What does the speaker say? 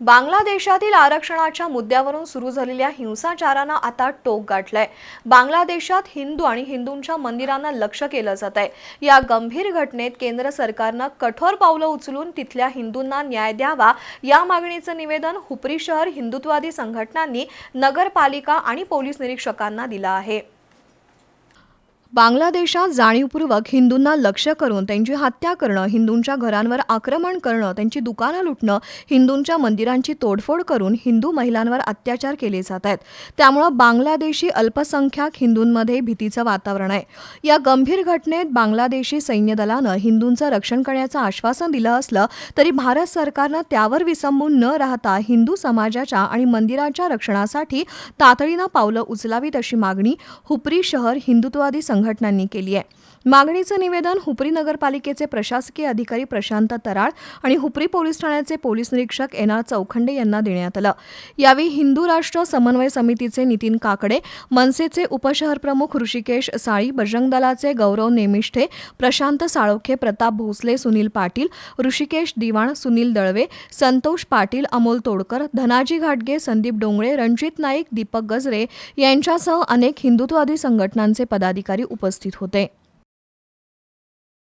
बांगलादेशातील आरक्षणाच्या मुद्द्यावरून सुरू झालेल्या हिंसाचारानं आता टोक गाठलंय. बांगलादेशात हिंदू आणि हिंदूंच्या मंदिरांना लक्ष केलं जात आहे. या गंभीर घटनेत केंद्र सरकारनं कठोर पावलं उचलून तिथल्या हिंदूंना न्याय द्यावा या मागणीचं निवेदन हुपरी शहर हिंदुत्वादी संघटनांनी नगरपालिका आणि पोलीस निरीक्षकांना दिलं आहे. बांगलादेशात जाणीवपूर्वक हिंदूंना लक्ष्य करून त्यांची हत्या करणं हिंदूंच्या घरांवर आक्रमण करणं त्यांची दुकानं लुटणं हिंदूंच्या मंदिरांची तोडफोड करून हिंदू महिलांवर अत्याचार केले जात आहेत. त्यामुळं बांगलादेशी अल्पसंख्याक हिंदूंमध्ये भीतीचं वातावरण आहे. या गंभीर घटनेत बांगलादेशी सैन्य दलानं हिंदूंचं रक्षण करण्याचं आश्वासन दिलं असलं तरी भारत सरकारनं त्यावर विसंबून न राहता हिंदू समाजाच्या आणि मंदिराच्या रक्षणासाठी तातडीनं पावलं उचलावीत अशी मागणी हुपरी शहर हिंदुत्वादी संघटनांनी केली आहे. मागणीचं निवेदन हुपरी नगरपालिकेचे प्रशासकीय अधिकारी प्रशांत तराळ आणि हुपरी पोलीस ठाण्याचे पोलीस निरीक्षक एन आर चौखंडे यांना देण्यात आलं. यावेळी हिंदू राष्ट्र समन्वय समितीचे नितीन काकडे मनसेचे उपशहर प्रमुख ऋषिकेश साळी बजरंग दलाचे गौरव नेमिष्ठे प्रशांत साळोखे प्रताप भोसले सुनील पाटील ऋषिकेश दिवाण सुनील दळवे संतोष पाटील अमोल तोडकर धनाजी घाटगे संदीप डोंगळे रणजित नाईक दीपक गजरे यांच्यासह अनेक हिंदुत्ववादी संघटनांचे पदाधिकारी उपस्थित होते.